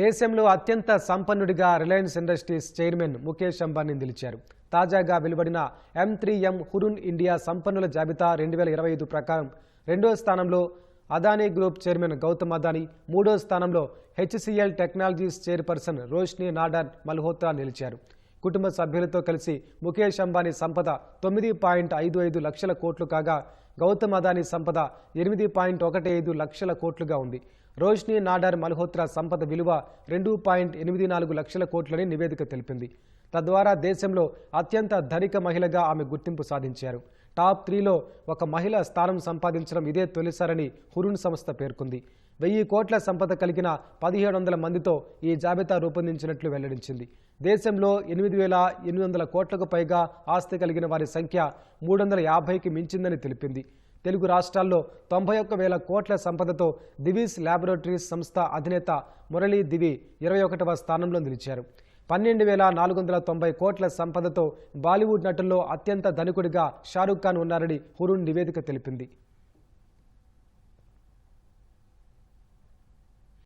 దేశంలో అత్యంత సంపన్నుడిగా Reliance Industries chairman Mukesh Ambani నిలిచారు. తాజాగా వెలువడిన M three M Hurun India సంపన్నుల జాబితా రెండు వేల ఇరవై ఐదు ప్రకారం రెండో స్థానంలో అదానీ గ్రూప్ చైర్మన్ గౌతమ్ అదానీ మూడో స్థానంలో HCL technologies chairperson Roshni Nadar Malhotra నిలిచారు. కుటుంబ సభ్యులతో కలిసి ముఖేష్ అంబానీ సంపద తొమ్మిది పాయింట్ ఐదు ఐదు లక్షల కోట్లు కాగా గౌతమ్ అదానీ సంపద ఎనిమిది పాయింట్ ఒకటి ఐదు లక్షల కోట్లుగా ఉంది. రోష్ని నాడార్ మల్హోత్రా సంపద విలువ రెండు పాయింట్ ఎనిమిది నాలుగు లక్షల కోట్లని నివేదిక తెలిపింది. తద్వారా దేశంలో అత్యంత ధనిక మహిళగా ఆమె గుర్తింపు సాధించారు. టాప్ త్రీలో ఒక మహిళ స్థానం సంపాదించడం ఇదే తొలిసారని హురున్ సంస్థ పేర్కొంది. వెయ్యి కోట్ల సంపద కలిగిన పదిహేడు వందల మందితో ఈ జాబితా రూపొందించినట్లు వెల్లడించింది. దేశంలో ఎనిమిది వేల ఎనిమిది వందల కోట్లకు పైగా ఆస్తి కలిగిన వారి సంఖ్య మూడు వందల యాభైకి మించిందని తెలిపింది. తెలుగు రాష్ట్రాల్లో తొంభై ఒక్క వేల కోట్ల సంపదతో దివీస్ ల్యాబొరేటరీస్ సంస్థ అధినేత మురళీ దివి ఇరవై ఒకటవ స్థానంలో నిలిచారు. పన్నెండు వేల నాలుగు వందల తొంభై కోట్ల సంపదతో బాలీవుడ్ నటుల్లో అత్యంత ధనికుడిగా షారూఖ్ ఖాన్ ఉన్నారని హురున్ నివేదిక తెలిపింది.